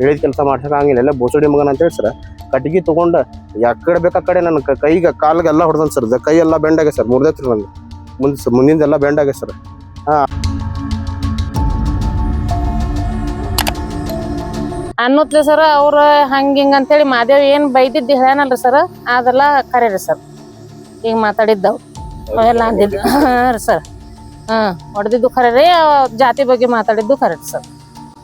ಹೇಳಿದ ಕೆಲಸ ಮಾಡ್ಸಕ್ಕೆ ಹಂಗಿಲ್ಲ ಎಲ್ಲ ಬೋಸಡಿ ಮಗನ ಅಂತೇಳಿ ಸರ್ ಕಟ್ಟಿಗೆ ತೊಗೊಂಡು ಯಾಕಡೆ ಬೇಕಾ ಕಡೆ ನನ್ನ ಕೈಗೆ ಕಾಲ್ಗೆಲ್ಲ ಹೊಡೆದನ್ ಸರ್ ಕೈ ಎಲ್ಲ ಬೆಂಡಾಗೆ ಸರ್ ಮುರ್ದೈತ್ರಿ ನನಗೆ ಮುಂದೆ ಮುಂದಿಂದೆಲ್ಲ ಬೆಂಡಾಗೆ ಸರ್ ಅನ್ನೋತ್ಲೆ ಸರ್ ಅವ್ರ ಹಂಗ ಹಿಂಗ ಅಂತೇಳಿ ಮಾದೇವ್ ಏನ್ ಬೈದಿದ್ದು ಹೇಳ್ಯಾನಲ್ರಿ ಸರ್ ಅದೆಲ್ಲ ಖರೆ ರೀ ಸರ್ ಈಗ ಮಾತಾಡಿದ್ದವು. ಅವೆಲ್ಲ ಅಂದಿದ್ದು. ಹಾಂ ರೀ ಸರ್ ಹ್ಮ್ ಹೊಡೆದಿದ್ದು ಖರೆ ರೀ ಜಾತಿ ಬಗ್ಗೆ ಮಾತಾಡಿದ್ದು ಖರೆ ರೀ ಸರ್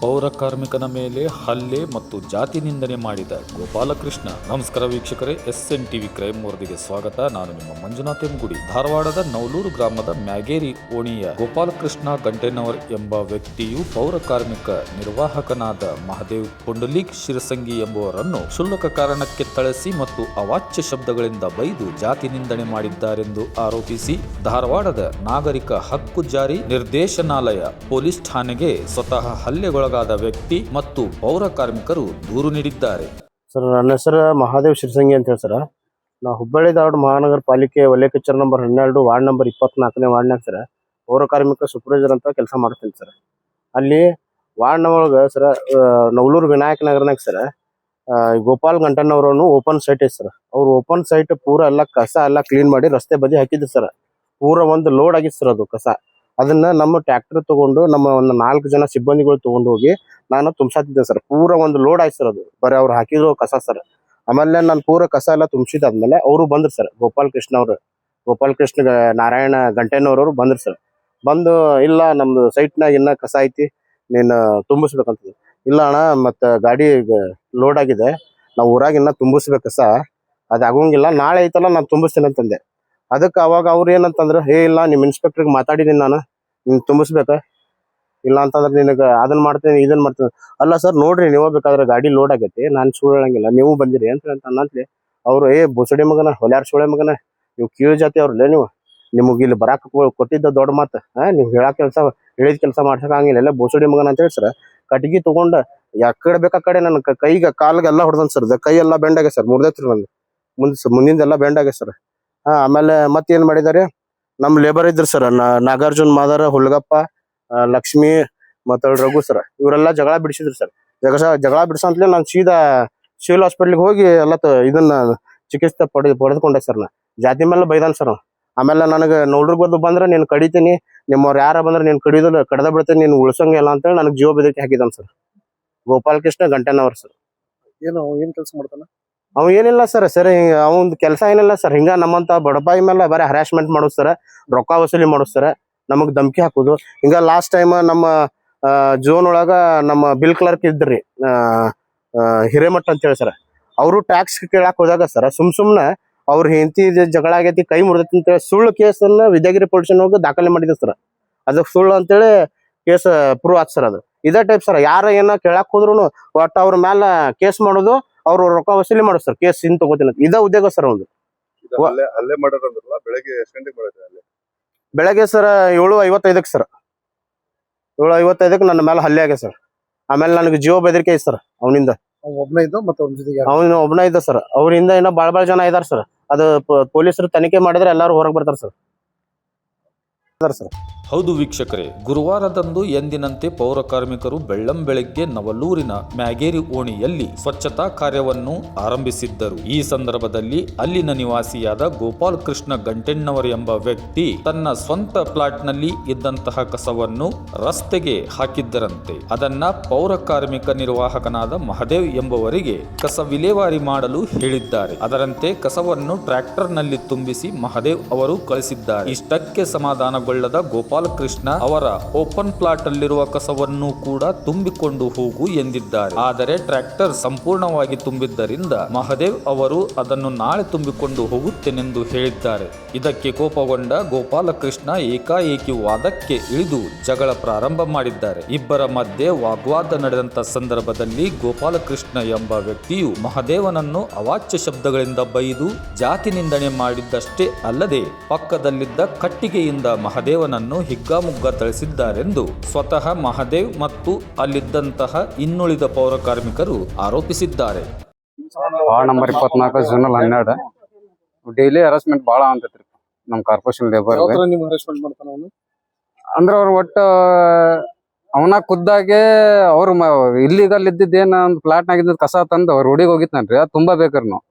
ಪೌರ ಕಾರ್ಮಿಕನ ಮೇಲೆ ಹಲ್ಲೆ ಮತ್ತು ಜಾತಿ ನಿಂದನೆ ಮಾಡಿದ ಗೋಪಾಲಕೃಷ್ಣ. ನಮಸ್ಕಾರ ವೀಕ್ಷಕರೇ ಎಸ್ ಎನ್ ಟಿವಿ ಕ್ರೈಮ್ ವರದಿಗೆ ಸ್ವಾಗತ. ನಾನು ನಿಮ್ಮ ಮಂಜುನಾಥ್ ಎಂಗುಡಿ. ಧಾರವಾಡದ ನೌಲೂರು ಗ್ರಾಮದ ಮ್ಯಾಗೇರಿ ಓಣಿಯ ಗೋಪಾಲಕೃಷ್ಣ ಗಂಟೆನವರ್ ಎಂಬ ವ್ಯಕ್ತಿಯು ಪೌರ ಕಾರ್ಮಿಕ ನಿರ್ವಾಹಕನಾದ ಮಹದೇವ್ ಪುಂಡಲೀಕ್ ಶಿರಸಂಗಿ ಎಂಬುವರನ್ನು ಕ್ಷುಲ್ಲಕ ಕಾರಣಕ್ಕೆ ಥಳಿಸಿ ಮತ್ತು ಅವಾಚ್ಯ ಶಬ್ದಗಳಿಂದ ಬೈದು ಜಾತಿ ನಿಂದನೆ ಮಾಡಿದ್ದಾರೆಂದು ಆರೋಪಿಸಿ ಧಾರವಾಡದ ನಾಗರಿಕ ಹಕ್ಕು ಜಾರಿ ನಿರ್ದೇಶನಾಲಯ ಪೊಲೀಸ್ ಠಾಣೆಗೆ ಸ್ವತಃ ಹಲ್ಲೆಗೊಳಗಾದ ವ್ಯಕ್ತಿ ಮತ್ತು ಪೌರ ಕಾರ್ಮಿಕರು ದೂರು ನೀಡಿದ್ದಾರೆ. ಸರ್, ನನ್ನ ಹೆಸರು ಮಹಾದೇವ್ ಶಿರ್ಸಂಗಿ ಅಂತ ಹೇಳಿ ಸರ್. ನಾ ಹುಬ್ಬಳ್ಳಿ ಧಾರವಾಡ ಮಹಾನಗರ ಪಾಲಿಕೆ ವಲಯ ಕಚೇರಿ ನಂಬರ್ ಹನ್ನೆರಡು, ವಾರ್ಡ್ ನಂಬರ್ ಇಪ್ಪತ್ನಾಲ್ಕನೇ ವಾರ್ಡ್ನಾಗ ಸರ್, ಪೌರ ಕಾರ್ಮಿಕ ಸೂಪರ್ವೈಸರ್ ಅಂತ ಕೆಲಸ ಮಾಡ್ತೀನಿ ಸರ್. ಅಲ್ಲಿ ವಾರ್ಡ್ ಒಳಗೆ ಸರ್ ನವಲೂರು ವಿನಾಯಕ ನಗರನಾಗ ಸರ್ ಗೋಪಾಲ್ ಗಂಟನ್ನವರನ್ನು ಓಪನ್ ಸೈಟ್ ಐತೆ ಸರ್. ಅವ್ರು ಓಪನ್ ಸೈಟ್ ಪೂರ ಎಲ್ಲ ಕಸ ಎಲ್ಲ ಕ್ಲೀನ್ ಮಾಡಿ ರಸ್ತೆ ಬದಿ ಹಾಕಿದ್ರು ಸರ್. ಪೂರ ಒಂದು ಲೋಡ್ ಆಗಿತ್ತು ಸರ್ ಅದು ಕಸ. ಅದನ್ನ ನಮ್ಮ ಟ್ರ್ಯಾಕ್ಟರ್ ತಗೊಂಡು ನಮ್ಮ ಒಂದು ನಾಲ್ಕು ಜನ ಸಿಬ್ಬಂದಿಗಳು ತಗೊಂಡು ಹೋಗಿ ನಾನು ತುಂಬಿಸಾತಿದ್ದೆ ಸರ್. ಪೂರ ಒಂದು ಲೋಡ್ ಆಯ್ತು ಸರ್ ಅದು. ಬರೀ ಅವ್ರು ಹಾಕಿದ್ರು ಕಸ ಸರ್. ಆಮೇಲೆ ನಾನು ಪೂರ ಕಸ ಎಲ್ಲ ತುಂಬಿಸಿದಾದ್ಮೇಲೆ ಅವರು ಬಂದ್ರು ಸರ್. ಗೋಪಾಲ್ ಕೃಷ್ಣ ಅವರು. ಗೋಪಾಲ್ ಕೃಷ್ಣ ನಾರಾಯಣ ಗಂಟೆನವ್ರವ್ರು ಬಂದ್ರು ಸರ್. ಬಂದು, ಇಲ್ಲ ನಮ್ದು ಸೈಟ್ನಾಗ ಇನ್ನ ಕಸ ಐತಿ, ನೀನು ತುಂಬಿಸ್ಬೇಕಂತ ಇಲ್ಲ ಅಣ್ಣ, ಮತ್ತೆ ಗಾಡಿ ಲೋಡ್ ಆಗಿದೆ. ನಾವು ಊರಾಗ ಇನ್ನ ತುಂಬಿಸ್ಬೇಕು ಅದು ಆಗೋಂಗಿಲ್ಲ. ನಾಳೆ ಐತಲ್ಲ ನಾನು ತುಂಬಿಸ್ತೇನೆ ಅಂತಂದೆ ಅದಕ್ಕೆ ಅವಾಗ ಅವ್ರು ಏನಂತಂದ್ರೆ, ಹೇ, ಇಲ್ಲ ನಿಮ್ಮ ಇನ್ಸ್ಪೆಕ್ಟರ್ಗೆ ಮಾತಾಡಿದೀನಿ ನಾನು, ನಿನ್ ತುಂಬಿಸ್ಬೇಕ? ಇಲ್ಲ ಅಂತಂದ್ರೆ ನಿನಗೆ ಅದನ್ನ ಮಾಡ್ತೀನಿ ಇದನ್ನ ಮಾಡ್ತೀನಿ. ಅಲ್ಲ ಸರ್ ನೋಡ್ರಿ, ನೀವು ಬೇಕಾದ್ರೆ ಗಾಡಿ ಲೋಡ್ ಆಗೈತಿ, ನಾನು ಸುಳ್ಳು ಹೇಳಂಗಿಲ್ಲ, ನೀವು ಬಂದಿರಿ ಅಂತ ಅಂತ ಅನ್ನಂತಲಿ ಅವ್ರು, ಏ, ಬುಸಡಿ ಮಗನ, ಹೊಲ್ಯಾರ ಸುಳೆ ಮಗನ, ನೀವು ಕೀಳು ಜಾತಿ ಅವ್ರಲ್ಲೇ ನೀವು, ನಿಮಗೆ ಇಲ್ಲಿ ಬರಾಕ ಕೊಟ್ಟಿದ್ದ ದೊಡ್ಡ ಮಾತು ನೀವು ಹೇಳಕ್ ಕೆಲಸ, ಹೇಳಿದ ಕೆಲಸ ಮಾಡ್ಸಕ್ ಆಗಂಗಿಲ್ಲ, ಎಲ್ಲ ಬುಸಡಿ ಮಗನ ಅಂತ ಹೇಳಿ ಸರ್ ಕಟ್ಗಿ ತಗೊಂಡ ಯಾಕಡೆ ಬೇಕಾ ಕಡೆ ನನ್ನ ಕೈಗೆ ಕೈಗೆ ಕಾಲ್ಗೆಲ್ಲ ಹೊಡೆದನ್ ಸರ್ ಕೈ ಎಲ್ಲ ಬೆಂಡಾಗೆ ಸರ್ ಮುರ್ದೈತ್ರಿ ನಂದು, ಮುಂದೆ ಮುಂದಿಂದೆಲ್ಲ ಬೆಂಡಾಗೆ ಸರ್ ಆಮೇಲೆ ಮತ್ತೇನ್ ಮಾಡಿದಾರೆ? ನಮ್ ಲೇಬರ್ ಇದ್ರು ಸರ್ ನಾಗಾರ್ಜುನ್ ಮಾದಾರ, ಹುಲ್ಗಪ್ಪ ಲಕ್ಷ್ಮಿ ಮತ್ತ ರಘು ಸರ್ ಇವರೆಲ್ಲ ಜಗಳ ಬಿಡಿಸಿದ್ರು ಸರ್ ಜಗಳ ಜಗಳ ಬಿಡಿಸಂತಲೇ ನಾನು ಸೀದಾ ಸಿವಿಲ್ ಹಾಸ್ಪಿಟ್ಲಿಗೆ ಹೋಗಿ ಎಲ್ಲ ಇದನ್ನ ಚಿಕಿತ್ಸೆ ಪಡೆದ್ ಪಡೆದುಕೊಂಡೆ ಸರ್ ನಾ. ಜಾತಿ ಮೇಲೆ ಬೈದಾನ ಸರ್. ಆಮೇಲೆ ನನಗೆ ನೋಡ್ರಿಗೆ ಬಂದು ಬಂದ್ರೆ ನೀನು ಕಡಿತೀನಿ, ನಿಮ್ಮವ್ರು ಯಾರ ಬಂದ್ರೆ ನೀನು ಕಡಿಯೋದಿಲ್ಲ ಕಡ್ದ ಬಿಡ್ತೀನಿ, ನೀನು ಉಳ್ಸಂಗಿಲ್ಲ ಅಂತೇಳಿ ನನಗೆ ಜೀವ ಬೆದರಿಕೆ ಹಾಕಿದ್ದಾನೆ ಸರ್ ಗೋಪಾಲಕೃಷ್ಣ ಕೃಷ್ಣ ಗಂಟೆನವ್ರು ಸರ್ ಏನು ಏನು ಕೆಲಸ ಮಾಡ್ತಾನ? ಅವ ಏನಿಲ್ಲ ಸರ್ ಸರ್ ಅವನ್ ಕೆಲಸ ಏನಿಲ್ಲ ಸರ್ ಹಿಂಗ ನಮ್ಮಂತ ಬಡಪಾಯಿ ಮೇಲೆ ಬರೀ ಹರಾಸ್ಮೆಂಟ್ ಮಾಡೋದು ಸರ್ ರೊಕ್ಕ ವಸೂಲಿ ಮಾಡೋದು ಸರ್ ನಮಗ್ ಧಮಕಿ ಹಾಕೋದು. ಹಿಂಗ ಲಾಸ್ಟ್ ಟೈಮ್ ನಮ್ಮ ಜೋನ್ ಒಳಗ ನಮ್ಮ ಬಿಲ್ ಕ್ಲರ್ಕ್ ಇದ್ರಿ ಹಿರೇಮಠ್ ಅಂತ ಹೇಳಿ ಸರ್ ಅವರು ಟ್ಯಾಕ್ಸ್ ಕೇಳಾಕ್ ಹೋದಾಗ ಸರ್ ಸುಮ್ ಸುಮ್ನೆ ಅವ್ರ ಹೆಂಡತಿ ಜಗಳ ಆಗೈತಿ, ಕೈ ಮುರಿದೈತಿ ಅಂತೇಳಿ ಸುಳ್ಳು ಕೇಸನ್ನ ವಿದ್ಯಾಗಿರಿ ಪೊಲೀಸ್ ಹೋಗಿ ದಾಖಲೆ ಮಾಡಿದ್ರು ಸರ್ ಅದಕ್ಕೆ ಸುಳ್ಳು ಅಂತೇಳಿ ಕೇಸ್ ಪ್ರೂವ್ ಆತ್ ಸರ್ ಅದು. ಇದೇ ಟೈಪ್ ಸರ್ ಯಾರ ಏನ ಕೇಳಾಕ್ ಹೋದ್ರು ಒಟ್ಟು ಅವ್ರ ಮ್ಯಾಲ ಕೇಸ್ ಮಾಡೋದು ಅವ್ರು ರೊಕ್ಕ ವಸೂಲಿ ಮಾಡೋದು ಸರ್ ಕೇಸ್ ಇನ್ ತಗೋತೀನಿ ಇದ ಉದ್ಯೋಗ ಸರ್ ಒಂದು ಅಲ್ಲೇ ಅಲ್ಲೇ ಬೆಳಗ್ಗೆ ಎಷ್ಟು ಗಂಟೆಗೆ ಮಾಡಿದ್ರೆ ಹಲ್ಲೆ ಬೆಳಗ್ಗೆ ಸರ್ ಏಳು ಐವತ್ತೈದಕ್ಕೆ ಸರ್. ಏಳು ಐವತ್ತೈದಕ್ಕೆ ನನ್ನ ಮೇಲೆ ಹಲ್ಲೆ ಆಗಿದೆ ಸರ್. ಆಮೇಲೆ ನನಗೆ ಜೀವ ಬೆದರಿಕೆ ಐತೆ ಸರ್ ಅವನಿಂದ. ಅವ್ನು ಒಬ್ಬನೇ ಇದ್ದು ಮತ್ತೆ ಅವ್ನ ಜೊತೆಗೆ? ಅವನ ಒಬ್ಬನ ಇದ್ದ ಸರ್. ಅವರಿಂದ ಇನ್ನ ಭಾಳ ಭಾಳ ಜನ ಇದಾರೆ ಸರ್. ಅದು ಪೊಲೀಸರು ತನಿಖೆ ಮಾಡಿದ್ರೆ ಎಲ್ಲರೂ ಹೊರಗೆ ಬರ್ತಾರೆ ಸರ್. ಸರ್. ಹೌದು ವೀಕ್ಷಕರೇ, ಗುರುವಾರದಂದು ಎಂದಿನಂತೆ ಪೌರ ಕಾರ್ಮಿಕರು ಬೆಳ್ಳಂ ಬೆಳಗ್ಗೆ ನವಲೂರಿನ ಮ್ಯಾಗೇರಿ ಓಣಿಯಲ್ಲಿ ಸ್ವಚ್ಛತಾ ಕಾರ್ಯವನ್ನು ಆರಂಭಿಸಿದ್ದರು. ಈ ಸಂದರ್ಭದಲ್ಲಿ ಅಲ್ಲಿನ ನಿವಾಸಿಯಾದ ಗೋಪಾಲ್ ಕೃಷ್ಣ ಗಂಟೆಣ್ಣವರ್ ಎಂಬ ವ್ಯಕ್ತಿ ತನ್ನ ಸ್ವಂತ ಪ್ಲಾಟ್ನಲ್ಲಿ ಇದ್ದಂತಹ ಕಸವನ್ನು ರಸ್ತೆಗೆ ಹಾಕಿದ್ದರಂತೆ. ಅದನ್ನ ಪೌರ ಕಾರ್ಮಿಕ ನಿರ್ವಾಹಕನಾದ ಮಹದೇವ್ ಎಂಬುವರಿಗೆ ಕಸ ವಿಲೇವಾರಿ ಮಾಡಲು ಹೇಳಿದ್ದಾರೆ. ಅದರಂತೆ ಕಸವನ್ನು ಟ್ರ್ಯಾಕ್ಟರ್ನಲ್ಲಿ ತುಂಬಿಸಿ ಮಹದೇವ್ ಅವರು ಕಳಿಸಿದ್ದಾರೆ. ಇಷ್ಟಕ್ಕೆ ಸಮಾಧಾನಗೊಳ್ಳದ ಗೋಪಾಲಕೃಷ್ಣ ಅವರ ಓಪನ್ ಪ್ಲಾಟ್ ಅಲ್ಲಿರುವ ಕಸವನ್ನು ಕೂಡ ತುಂಬಿಕೊಂಡು ಹೋಗು ಎಂದಿದ್ದಾರೆ. ಆದರೆ ಟ್ರ್ಯಾಕ್ಟರ್ ಸಂಪೂರ್ಣವಾಗಿ ತುಂಬಿದ್ದರಿಂದ ಮಹದೇವ್ ಅವರು ಅದನ್ನು ನಾಳೆ ತುಂಬಿಕೊಂಡು ಹೋಗುತ್ತೇನೆಂದು ಹೇಳಿದ್ದಾರೆ. ಇದಕ್ಕೆ ಕೋಪಗೊಂಡ ಗೋಪಾಲಕೃಷ್ಣ ಏಕಾಏಕಿ ವಾದಕ್ಕೆ ಇಳಿದು ಜಗಳ ಪ್ರಾರಂಭ ಮಾಡಿದ್ದಾರೆ. ಇಬ್ಬರ ಮಧ್ಯೆ ವಾಗ್ವಾದ ನಡೆದಂತ ಸಂದರ್ಭದಲ್ಲಿ ಗೋಪಾಲಕೃಷ್ಣ ಎಂಬ ವ್ಯಕ್ತಿಯು ಮಹದೇವನನ್ನು ಅವಾಚ್ಯ ಶಬ್ದಗಳಿಂದ ಬೈದು ಜಾತಿ ನಿಂದನೆ ಮಾಡಿದ್ದಷ್ಟೇ ಅಲ್ಲದೆ ಪಕ್ಕದಲ್ಲಿದ್ದ ಕಟ್ಟಿಗೆಯಿಂದ ಮಹದೇವನನ್ನು ಹಿಗ್ಗಾಮುಗ್ಗ ಥಳಿಸಿದ್ದಾರೆಂದು ಸ್ವತಃ ಮಹದೇವ್ ಮತ್ತು ಅಲ್ಲಿದ್ದಂತಹ ಇನ್ನುಳಿದ ಪೌರ ಕಾರ್ಮಿಕರು ಆರೋಪಿಸಿದ್ದಾರೆ. ವಾರ್ಡ್ ನಂಬರ್ ಇಪ್ಪತ್ನಾಲ್ಕು ಹನ್ನೆರಡು. ಡೈಲಿ ಹರಾಸ್ಮೆಂಟ್ ಬಹಳ ಅಂತೈತ್ರಿ ನಮ್ಮ ಕಾರ್ಪೊರೇಷನ್ ಲೇಬರ್ ಅಂದ್ರೆ ಅವ್ರು ಒಟ್ಟ ಅವನ ಖುದ್ದಾಗೆ ಅವ್ರು ಇಲ್ಲಿಗಲ್ ಇದ್ದಿದ್ದೇನ ಒಂದು ಫ್ಲಾಟ್ ಇದ್ದಿದ್ ಕಸ ತಂದು ಅವ್ರು ಹುಡಿಗೆ ಹೋಗಿತ್ತಾನ್ರಿ. ಅದು ತುಂಬಾ ಬೇಕ್ರಿ ನಾವು.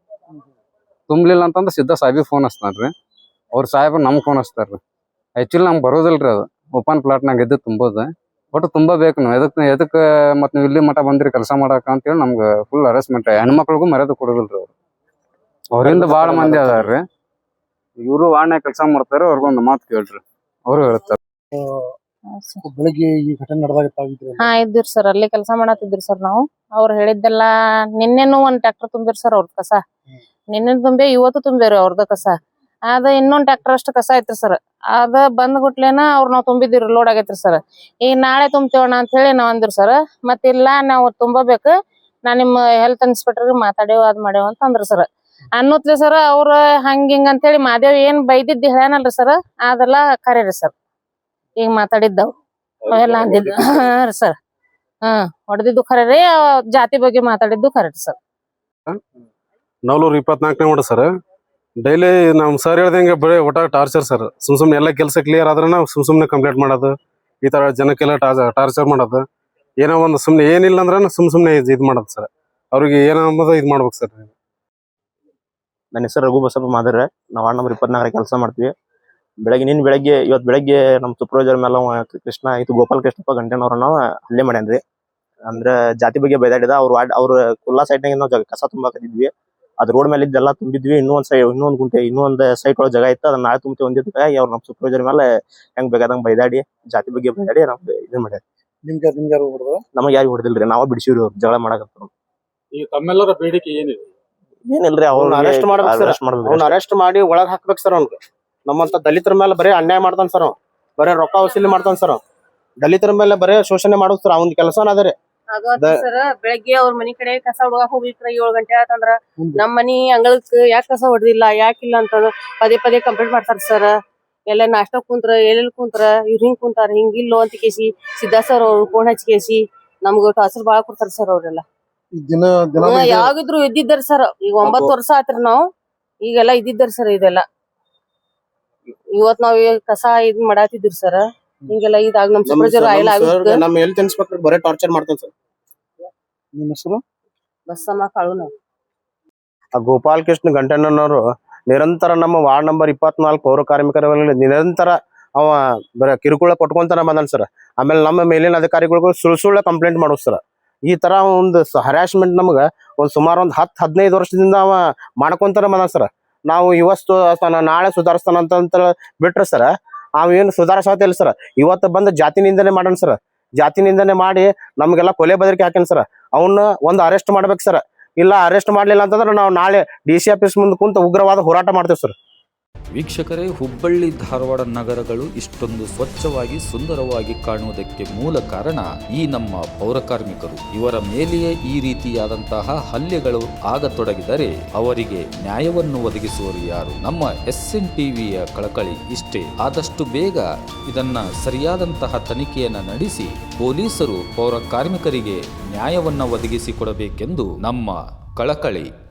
ತುಂಬಲಿಲ್ಲ ಅಂತಂದ್ರೆ ಸಿದ್ಧ ಸಾಹೇಬಿ ಫೋನ್ ಹಚ್ತಾನ್ರಿ. ಅವ್ರ ಸಾಹೇಬ್ರು ನಮ್ಗೆ ಫೋನ್ ಹಚ್ತಾರ್ರಿ. ಆಕ್ಚುಲಿ ನಮ್ಗೆ ಬರೋದಿಲ್ರಿ ಅದು. ಓಪನ್ ಪ್ಲಾಟ್ನಾಗ ಇದ್ದು ತುಂಬೋದು. ಒಟ್ಟು ತುಂಬಾ ಬೇಕು ನಾವು. ಎದಕ್ ಎದಕ್ ಮತ್ ನೀವು ಇಲ್ಲಿ ಮಠ ಬಂದ್ರಿ ಕೆಲಸ ಮಾಡಕ ಅಂತೇಳಿ ನಮ್ಗೆ ಫುಲ್ ಹರಾಸ್ಮೆಂಟ್ ಹೆಣ್ಮಕ್ಳಿಗೂ ಮರ್ಯಾದೆ ಕೊಡೋದಿಲ್ರಿ ಅವ್ರು. ಅವರಿಂದ ಬಾಳ ಮಂದಿ ಅದಾರ್ರಿ. ಇವರು ವಾಣ್ಯ ಕೆಲಸ ಮಾಡ್ತಾರೆ ಅವ್ರಿಗೊಂದು ಮಾತು ಕೇಳ್ರಿ. ಅವ್ರು ಹೇಳ್ತಾರೆ. ಬೆಳಿಗ್ಗೆ ಈ ಘಟನೆ ನಡೆದಾಗ ತಾವಿದ್ರಿ ಹಾ ಇದ್ದೀರಿ ಸರ್. ಅಲ್ಲಿ ಕೆಲಸ ಮಾಡತ್ತಿದ್ರಿ ಸರ್ ನಾವು. ಅವ್ರು ಹೇಳಿದ್ದೆಲ್ಲ ನಿನ್ನೆನೂ ಒಂದ್ ಟ್ರ್ಯಾಕ್ಟರ್ ತುಂಬಿರಿ ಸರ್ ಅವ್ರದ್ ಕಸ. ನಿನ್ನೆ ತುಂಬಿ ಇವತ್ತು ತುಂಬೇರಿ ಅವ್ರದ್ದು ಕಸ. ಅದ ಇನ್ನೊಂದ್ ಟ್ರ್ಯಾಕ್ಟರ್ ಅಷ್ಟು ಕಸ ಐತ್ರಿ ಸರ್ ಅದ ಬಂದ್ ಗುಟ್ಲೇನ ಅವ್ರ ನಾವ್ ತುಂಬಿದಿವ್ರಿ ಲೋಡ್ ಆಗೈತ್ರಿ ಸರ್ ಈಗ ನಾಳೆ ತುಂಬ್ತೇವಣ್ಣ ಅಂತ ಹೇಳಿ ನಾವ್ ಅಂದ್ರಿ ಸರ್ ಮತ್ ಇಲ್ಲ ನಾವ್ ತುಂಬಬೇಕು. ನಾ ನಿಮ್ಮ ಹೆಲ್ತ್ ಇನ್ಸ್ಪೆಕ್ಟರ್ ಮಾತಾಡೇವ್ ಅದ್ ಮಾಡೇವ ಅಂತ ಅಂದ್ರ ಸರ್ ಅನ್ನತ್ಲಿ ಸರ್ ಅವ್ರ ಹಂಗ ಹಿಂಗ ಅಂತ ಹೇಳಿ ಮಾದೇವ್ ಏನ್ ಬೈದಿದ್ದ ಹೇಳ್ಯಾನಲ್ರಿ ಸರ್ ಅದೆಲ್ಲ ಕರೀರಿ ಸರ್ ಈಗ ಮಾತಾಡಿದ್ದವ್. ಅವೆಲ್ಲ ಅಂದಿದ್ದ. ರೀ ಸರ್ ಹಾ ಹೊಡೆದಿದ್ದು ಖರೆ ರೀ ಜಾತಿ ಬಗ್ಗೆ ಮಾತಾಡಿದ್ದು ಖರೇರಿ ಸರ್ ನವಲೂರು ಇಪ್ಪತ್ನಾಲ್ಕನೇ ವಾರ್ಡ್ ಸರ್ ಡೈಲಿ ನಮ್ ಸರ್ ಹೇಳ್ದಂಗೆ ಬರೀ ಒಟ್ಟ ಟಾರ್ಚರ್ ಸರ್ ಸುಮ್ ಸುಮ್ನೆ ಎಲ್ಲ ಕೆಲಸ ಕ್ಲಿಯರ್ ಆದ್ರೆ ಸುಮ್ ಸುಮ್ನೆ ಕಂಪ್ಲೇಂಟ್ ಮಾಡೋದು. ಈ ತರ ಜನಕ್ಕೆಲ್ಲ ಟಾರ್ಚರ್ ಮಾಡೋದು. ಏನೋ ಒಂದು ಸುಮ್ನೆ ಏನಿಲ್ಲ ಅಂದ್ರೆ ಸುಮ್ ಸುಮ್ನೆ ಇದು ಮಾಡೋದು ಸರ್ ಅವ್ರಿಗೆ ಏನೋ ಅನ್ನೋದು ಇದ್ ಮಾಡ್ಬೇಕು ಸರ್ ನನ್ನ ಹೆಸರು ರಘು ಬಸಪ್ಪ ಮಾದರ. ನಾವು ವಾರ್ಡ್ ನಂಬರ್ ಇಪ್ಪತ್ನಾಲ್ಕರ ಕೆಲಸ ಮಾಡ್ತೀವಿ. ಬೆಳಗ್ಗೆ ನಿನ್ನ ಬೆಳಗ್ಗೆ ಇವತ್ತು ಬೆಳಗ್ಗೆ ನಮ್ಮ ಸೂಪರ್ವೈಸರ್ ಮೇಲೆ ಕೃಷ್ಣ ಇದು ಗೋಪಾಲ್ ಕೃಷ್ಣಪ್ಪ ಗಂಟೆನವ್ರನ್ನ ನಾವು ಹಲ್ಲೆ ಮಾಡ್ಯಾನ್ರಿ. ಅಂದ್ರೆ ಜಾತಿ ಬಗ್ಗೆ ಬೈದಾಡಿದ, ಅವ್ರ ವಾರ್ಡ್ ಅವ್ರ ಕುಲ್ಲಾ ಸೈಡ್ನಾಗ ನಾವು ಕಸ ತುಂಬಾಕತ್ತಿದ್ವಿ ಅದ್ ರೋಡ್ ಮೇಲೆ ಇದ್ದೆಲ್ಲ ತುಂಬಿದ್ವಿ. ಇನ್ನೊಂದ್ ಒಂದ್ ಸೈ ಇನ್ನೊಂದ್ ಗುಂಟೆ ಇನ್ನೊಂದ್ ಸೈಟ್ ಒಳಗೆ ಜಾಗ ಇತ್ತು. ಅದನ್ನ ನಾಳೆ ತುಂಬಿ ಒಂದಿದ್ದಕ್ಕಾಗಿ ಅವ್ರ ನಮ್ ಸೂಪರ್ವೈಸರ್ ಮೇಲೆ ಹೆಂಗ್ ಬೇಕಾದಂಗ್ ಬೈದಾಡಿ ಜಾತಿ ಬಗ್ಗೆ ಬೈದಾಡಿ ನಮ್ ಇದನ್ ಮಾಡ್ಯಾರ. ನಿಮ್ಗೆ ನಿಮ್ಗೆ ಯಾರು ಹೊಡೆದ ನಮಗೆ ಯಾರು ಹೊಡೆದಿಲ್ರಿ. ನಾವ ಬಿಡಿಸಿವ್ರಿ ಅವ್ರು ಜಗಳ ಮಾಡಕ್ ಈ ತಮ್ಮೆಲ್ಲರ ಬೇಡಿಕೆ ಏನಿದೆ? ಏನಿಲ್ರಿ ಅವ್ರನ್ನ ಅರೆಸ್ಟ್ ಮಾಡ್ಬೇಕು. ಅರೆಸ್ಟ್ ಮಾಡ್ಬೇಕು ಅವ್ನ ಅರೆಸ್ಟ್ ಮಾಡಿ ಒಳಗ್ ಹಾಕ್ಬೇಕು ಸರ್ ಅವ್ನ್ ನಮ್ಮಂತ ದಲಿತರ ಮೇಲೆ ಬರೀ ಅನ್ಯಾಯ ಮಾಡ್ತಾನ ಸರ್ ಬರೆ ಬರೀ ರೊಕ್ಕ ವಸೂಲಿ ಮಾಡ್ತಾನ ಸರ್ ದಲಿತರ ಮೇಲೆ ಬರೀ ಶೋಷಣೆ ಮಾಡೋದು ಸರ್ ಅವ್ನ. ಕೆಲಸನ ಅದೇ ಸರ್ ಬೆಳಗ್ಗೆ ಅವ್ರ ಮನಿ ಕಡೆ ಕಸ ಹುಡುಗಾಕ್ ಹೋಗ್ಬಿಟ್ರ ಏಳ್ ಗಂಟೆ ಆತಂದ್ರ ನಮ್ ಮನಿ ಅಂಗಳಕ್ ಯಾಕ ಕಸ ಹೊಡೆದಿಲ್ಲ ಯಾಕಿಲ್ಲ ಅಂತ ಪದೇ ಪದೇ ಕಂಪ್ಲೇಂಟ್ ಮಾಡ್ತಾರ ಸರ್. ಎಲ್ಲ ನಾಷ್ಟ ಕುಂತ್ರ ಎಲ್ಲೆಲ್ಲಿ ಕುಂತ್ರ ಇವ್ರ ಹಿಂಗ್ ಕುಂತಾರ ಹಿಂಗಿಲ್ಲೋ ಅಂತ ಕೇಸಿ ಸಿದ್ದಾ ಸರ್ ಅವ್ರು ಫೋನ್ ಹಚ್ಚಿ ಕೇಸಿ ನಮ್ಗ ಟಾಸರ್ ಬಾಳ ಕೊಡ್ತಾರ ಸರ್ ಅವ್ರೆಲ್ಲ. ದಿನ ದಿನ ಹ್ಮ್, ಯಾವಾಗಿದ್ರು ಇದ್ದಿದ್ದಾರ ಸರ್ ಈಗ ಒಂಬತ್ತು ವರ್ಷ ಆತ್ರಿ ನಾವು ಈಗೆಲ್ಲ ಇದ್ದಿದ್ದಾರ ಸರ್ ಇದೆಲ್ಲ. ಇವತ್ ನಾವ್ ಈ ಕಸ ಇದ್ ಮಾಡಾತಿದ್ರಿ ಸರ್. ಹಿಂಗೆಲ್ಲ ಇದಾಗ ನಮ್ ಸೂಪರ್ವೈಸರ್ ಆಯ್ಲ ನಮ್ ನಮ್ಮ ಹೆಲ್ತ್ ಇನ್ಸ್ಪೆಕ್ಟರ್ ಬರೇ ಟಾರ್ಚರ್ ಮಾಡ್ತಾನ ಸರ್ ನಿಮ್ಮ ಹೆಸರು? ಬಸ್ಸಮ್ಮ ಕಾಳುನ. ಆ ಗೋಪಾಲ್ ಕೃಷ್ಣ ಗಂಟಣ್ಣನವರು ನಿರಂತರ ನಮ್ಮ ವಾರ್ಡ್ ನಂಬರ್ ಇಪ್ಪತ್ನಾಲ್ಕು ಪೌರ ಕಾರ್ಮಿಕರ ಮೇಲೆ ನಿರಂತರ ಅವ ಬರ ಕಿರುಕುಳ ಕೊಟ್ಕೊಂತಾನೆ ಬಂದನ್ ಸರ್ ಆಮೇಲೆ ನಮ್ಮ ಮೇಲಿನ ಅಧಿಕಾರಿಗಳಿಗೂ ಸುಳ್ಳು ಸುಳ್ಳ ಕಂಪ್ಲೇಂಟ್ ಮಾಡೋದು ಸರ್ ಈ ತರ ಒಂದು ಹರಾಸ್ಮೆಂಟ್ ನಮ್ಗ ಒಂದು ಸುಮಾರು ಒಂದ್ ಹತ್ತು ಹದಿನೈದು ವರ್ಷದಿಂದ ಅವ ಮಾಡ್ಕೊಂತಾನೆ ಬಂದ ಸರ್ ನಾವು ಇವತ್ತು ನಾಳೆ ಸುಧಾರಿಸ್ತಾನ ಅಂತ ಅಂತ ಬಿಟ್ರೆ ಸರ್ ಅವ ಸುಧಾರಿಸೋತಿಲ್ಲ ಸರ್. ಇವತ್ತು ಬಂದು ಜಾತಿ ನಿಂದನೆ ಮಾಡೋಣ ಸರ್. ಜಾತಿ ನಿಂದನೆ ಮಾಡಿ ನಮ್ಗೆಲ್ಲ ಕೊಲೆ ಬದರಿಕೆ ಹಾಕ್ಯಾನ ಸರ್. ಅವನ್ನ ಒಂದು ಅರೆಸ್ಟ್ ಮಾಡ್ಬೇಕು ಸರ್. ಇಲ್ಲ ಅರೆಸ್ಟ್ ಮಾಡ್ಲಿಲ್ಲ ಅಂತಂದ್ರೆ ನಾವು ನಾಳೆ ಡಿ ಸಿ ಆಫೀಸ್ ಮುಂದೆ ಕುಂತು ಉಗ್ರವಾದ ಹೋರಾಟ ಮಾಡ್ತೇವೆ ಸರ್. ವೀಕ್ಷಕರೇ, ಹುಬ್ಬಳ್ಳಿ ಧಾರವಾಡ ನಗರಗಳು ಇಷ್ಟೊಂದು ಸ್ವಚ್ಛವಾಗಿ ಸುಂದರವಾಗಿ ಕಾಣುವುದಕ್ಕೆ ಮೂಲ ಕಾರಣ ಈ ನಮ್ಮ ಪೌರಕಾರ್ಮಿಕರು ಇವರ ಮೇಲೆಯೇ ಈ ರೀತಿಯಾದಂತಹ ಹಲ್ಲೆಗಳು ಆಗತೊಡಗಿದರೆ ಅವರಿಗೆ ನ್ಯಾಯವನ್ನು ಒದಗಿಸುವರು ಯಾರು? ನಮ್ಮ ಎಸ್ ಎನ್ ಟಿವಿಯ ಕಳಕಳಿ ಇಷ್ಟೇ. ಆದಷ್ಟು ಬೇಗ ಇದನ್ನ ಸರಿಯಾದಂತಹ ತನಿಖೆಯನ್ನು ನಡೆಸಿ ಪೊಲೀಸರು ಪೌರ ಕಾರ್ಮಿಕರಿಗೆ ನ್ಯಾಯವನ್ನು ಒದಗಿಸಿಕೊಡಬೇಕೆಂದು ನಮ್ಮ ಕಳಕಳಿ